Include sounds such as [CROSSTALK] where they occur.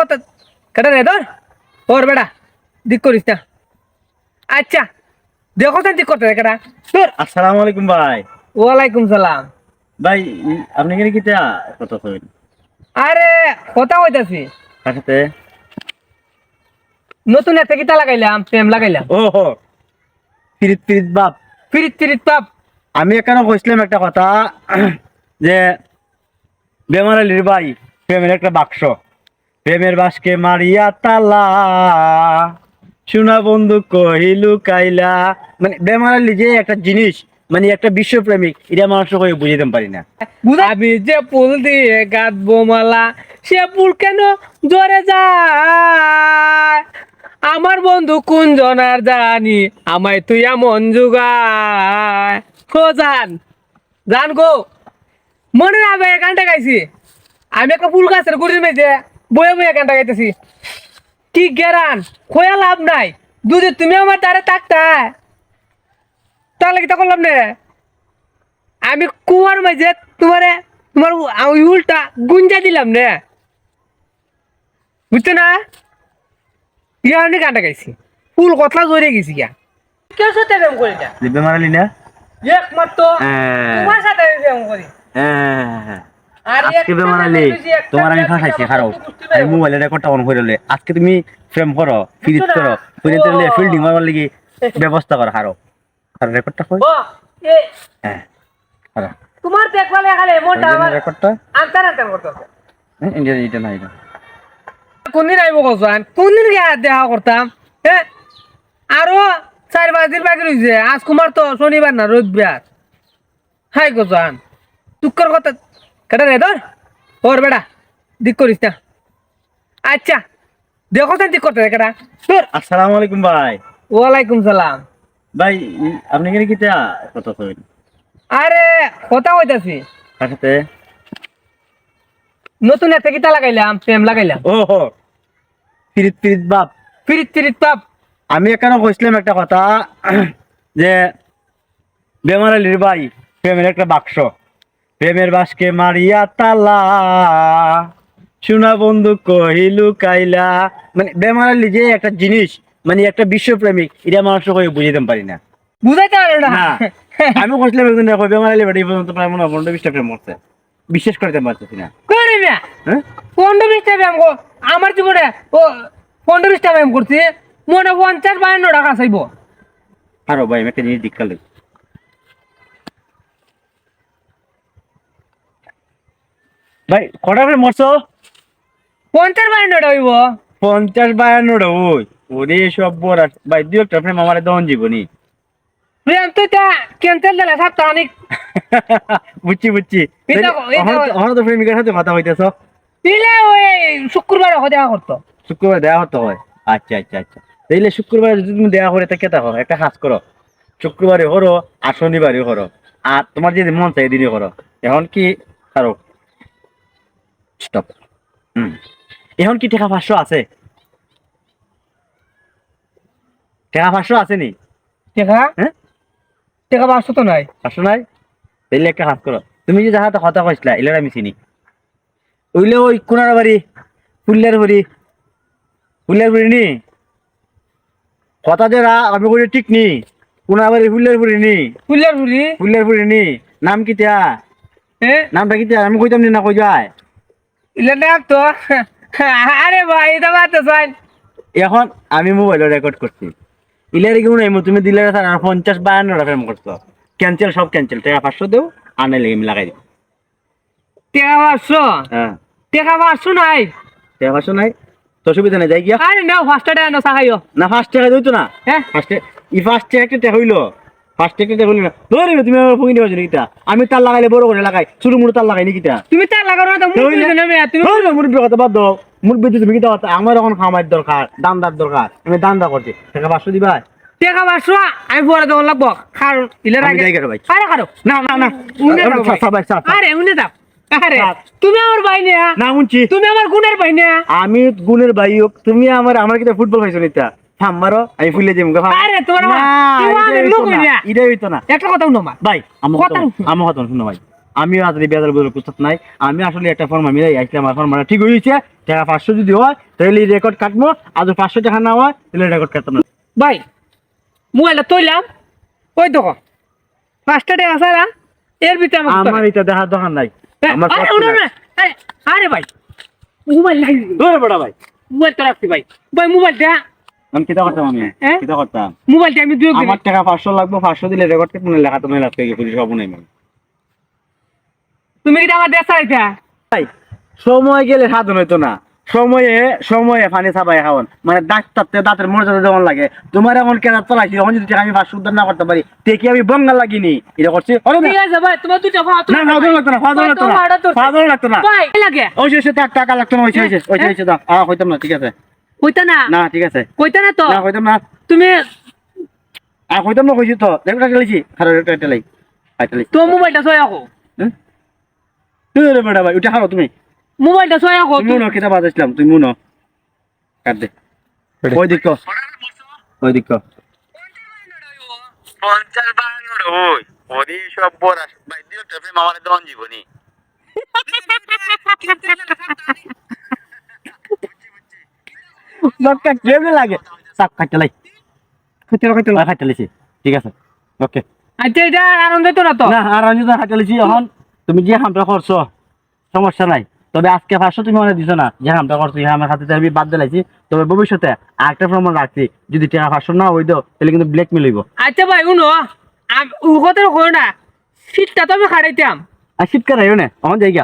কথা কেটে রে ধর। ওর দিক করিস না আচ্ছা দেখো তো দিক করতে কেটা। তোর আসসালামু আলাইকুম ভাই। ওয়ালাইকুম সালাম। ভাই আপনি কথা কইন? আরে কথা হইতাছি কার সাথে? নতুন এতে কিতা লাগাইলাম প্রেম লাগাইলাম। ও হো ফিরিত ফিরিত বাপ। ফিরিত ফিরিত পাপ আমি এখানে কইছিলাম একটা কথা যে বেমার আলীর ভাই প্রেমের একটা বাক্স। প্রেমের বাসকে মারিয়া তালা। সোনা বন্ধু কহিলু কাইলা। মানে বেমার আলী যে একটা জিনিস মানে একটা বিশ্বপ্রেমিক এটা মানুষ কয়ে বুঝিতে পারি না। আমি যে ফুল দিয়ে গাঁথবো মালা সে ফুল কেন জরে যায়? আমার বন্ধু কোন জনার জানি আমায় তুই এমন যুগায় ও জান জান গো। মনে ভাই গানটা গাইছি। আমি একটা ফুল গাছের গুড়ির মেঝে বয়ে বয়ে গানটা গাইতেছি। কি গেরান খোয়া লাভ নাই। দুধে তুমি আমার তারে তাকতা তাহলে কি তা করলাম না? আমি কুয়ার মাঝে তোমারে তোমার আমি উল্টা গুঞ্জা দিলাম নে। বুঝছ না? ইয়া গানটা গাইছি। ফুল কথা জড়িয়ে গেছি ইয়া কেউ সাথে প্রেম করি না। বেমার আলী না? একমাত্র হ্যাঁ। তোমার সাথে প্রেম করি। হ্যাঁ আর আজকে না একটা তোমার আমি ফাঁসাইছি খারাপ। আমি মোবাইলে রেকর্ডটা অন করে ললে আজকে তুমি ফ্রেম করো ফিরিত না? করো ফিরিত। করলে ফিল্ডিং মারবার লাগি ব্যবস্থা করো হারো। আর রেকর্ডটা কই? হ্যাঁ তোমার দেখবালে খালি মনটা আমার রেকর্ডটা আনতার আনতার করতেছে ইন্ডিয়া এটা না এটা। কোনদিন আইব কসান কোনদিন গিয়ে দেখা করতাম? হ্যাঁ আরও চার পাঁচ দিন বাকি রয়েছে আজ কুমার তো শনিবার না রবিবার। হাই কসান তুক্কর কথা কেটে রে ধর। ওর বেটা দিক করিস না। আচ্ছা দেখো তো দিক করতে কেটা। তোর আসসালামু আলাইকুম ভাই। ওয়ালাইকুম সালাম। ভাই আপনি কি তা কথা কইন আরে কথা হইতাছি সাথে নতুন এতে কিতা লাগাইলাম প্রেম লাগাইলাম। ও হো ফিরিত ফিরিত বাপ। ফিরিত ফিরিত বাপ। আমি এখানে কইছিলাম একটা কথা যে বেমার আলীর ভাই প্রেমের একটা বাক্স। প্রেমের বাসকে মারিয়া তালা। সোনা বন্ধু কহিলু কাইলা। মানে বেমার যে একটা জিনিস মানে একটা বিশ্বপ্রেমিক এটা মানুষ কয়ে বুঝিতে পারি না। বুঝাইতে পারো না। না আমি কইছিলাম একদিন দেখো বেমার আলী পর্যন্ত প্রায় মনে পনেরো বিশটা প্রেম বিশ্বাস করতে পারতেছি না করে হ্যাঁ? পনেরো বিশটা কর আমার জীবনে ও পনেরো বিশটা করছি মনে পঞ্চাশ বায়ান্ন টাকা চাইব। আরও ভাই আমি একটা জিনিস ভাই কটা করে মরছো? পঞ্চাশ বায়ান্ন টাকা হইব। পঞ্চাশ বায়ান্নটা ওই ওরে সব বড় ভাই দু একটা ফ্রেম আমার দহন জীবনী ব্যায়াম তো তা ক্যান্সেল দিলে সপ্তাহ অনেক [LAUGHS] বুঝছি বুঝছি। এই দেখো, এই দেখো। আমার তো প্রেমিকার সাথে কথা হইতেছ। দিলে ওই শুক্রবার দেখা করতো। শুক্রবার দেওয়া হতে হয়। আচ্ছা আচ্ছা আচ্ছা। তাইলে শুক্রবার যদি তুমি দেওয়া করে তা কেতা হয়? একটা কাজ করো। শুক্রবারে হরো আর শনিবারে হরো। আর তোমার যদি মন চাই দিনই করো এখন কি কারও? স্টপ হুম এখন কি টাকা পাঁচশো আছে? টাকা পাঁচশো আছে নি? টেকা? হ্যাঁ? টেকা পাঁচশো তো নাই। পাঁচশো নাই? তাইলে একটা কাজ করো। তুমি যে যাহাতে কথা কইছিলা এলার আমি চিনি। ওইলে ওই কোনার বাড়ি ফুল্লার বাড়ি ফুল্লার বাড়ি নি? কথা যে রা আমি কই ঠিক নি। কোনার বাড়ি ফুল্লার বাড়ি নি? ফুল্লার বাড়ি নি? নাম কি তা হ্যাঁ নামটা কি তা আমি কইতাম নি না কই যায়? ইলে তো। আরে ভাই এটা এখন আমি মোবাইলে রেকর্ড করছি। ইলারে কি মনে তুমি দিলে আর পঞ্চাশ বায়ান্নটা ফ্রেম করছ ক্যান্সেল সব ক্যান্সেল টাকা পাঁচশো দেও আনে লেগে আমি লাগাই দিও। টেকা পাঁচশো? হ্যাঁ। টেকা পাঁচশো নাই? টাকা পাঁচশো নাই? তো সুবিধা নেই যাই গিয়া। আরে নাও ফার্স্ট টাকা নো সাহাইও না ফার্স্ট টাকা দিতো না। হ্যাঁ। ফার্স্টে ই ফার্স্ট একটা টাকা হইল। ফার্স্ট একটা টাকা না। ধরে তুমি আমার নাকি আমি তার লাগাইলে বড় করে লাগাই ছোট মুড়ো তার লাগাই নাকি তুমি তার না নেবে তুমি কথা বাদ দাও। মুরব্বী তুমি কি দাও আমার এখন খামার দরকার দামদার দরকার। আমি দামদা করছি। টাকা পাঁচশো দিবা? টেকা পাঁচশো আমি পরে লাগবো। খার ভাই আরে খারো। না না আরে, উনে দাও। আরে তুমি আমার ভাই না। তুমি আমার গুণের ভাই না। আমি গুণের ভাই হোক তুমি আমার আমার কিটা ফুটবল খাইছো নিতা ফাম মারো। আমি ফুলে যাই মুখে আরে, তোমার মা- লোক হইলা। হইতো না। একটা কথা শুনো মা। ভাই আমার কথা কথা আমার কথা শুনো ভাই। আমি আজকে বেজার বলে কুস্তাত নাই। আমি আসলে একটা ফর্ম আমি আসলাম আমার ফর্মটা ঠিক হয়েছে। টাকা পাঁচশো যদি হয় তাহলে রেকর্ড কাটবো আর পাঁচশো টাকা না হয় তাহলে রেকর্ড কাটতাম না। ভাই মোবাইলটা তৈলাম ওই দেখো পাঁচটা টাকা সারা এর ভিতরে আমার এটা দেখার দোকান নাই। আরে, ভাই মোবাইল নাই ধরে বড় ভাই। মোবাইল তো রাখছি ভাই। ভাই মোবাইলটা আমি কিতা করতাম আমি হ্যাঁ? কিতা করতাম মোবাইলটা আমি আমার টাকা পাঁচশো লাগবে পাঁচশো দিলে রেকর্ড কেটে মনে লেখা পুলিশ মানে তুমি কি আমার দেশ ভাই সময় গেলে সাধন হইতো না সময়ে সময়ে পানি খাওয়ান মানে দাঁতের মর্যাদা যেমন লাগে তোমার এমন কেনা চলাইছি এখন যদি আমি পাঁচশো উদ্ধার না করতে পারি দেখি আমি বঙ্গাল লাগিনি এটা করছি না ঠিক আছে ভাই তোমার দুটো ফাও না লাগতো না লাগতো না ফাদল লাগতো না লাগে ওই সে টাকা লাগতো না ওই হয়েছে ওই হয়েছে দাও আ হইতাম না ঠিক আছে কইতা না না ঠিক আছে কইতা না তো না না তুমি আর না কইছি তো তো মোবাইলটা সয় রাখো তুই রে বেটা ভাই উঠে হারো তুমি মোবাইলটা সয় রাখো তুমি মনে কিতা বাজাইছিলাম তুমি মনে কাট দে ওই দিক ওই দিক পঞ্চাশ বাহান্ন ওই ওদি সব বড় ভাই দিও টেপে মামারে দন জীবনী লক্কা কেমনে লাগে। সাপ কাটতে লাই। কইতে কইতে কাটতে লাইছি ঠিক আছে। ওকে আচ্ছা এটা আনন্দ তো না তো। না আর আমি তো কাটতে লাইছি এখন তুমি যে হামটা করছ সমস্যা নাই। তবে আজকে তুমি মনে দিছো না যে হামটা করছ এই আমার হাতে আমি বাদ দিলাইছি তবে ভবিষ্যতে আরেকটা প্রমাণ রাখছি যদি টাকা পাঁচশো না হইত তাহলে কিন্তু ব্ল্যাকমেল হইব। আচ্ছা ভাই উনো না শীতটা তো আমি খাড়াইতাম। আর না আমার জায়গা।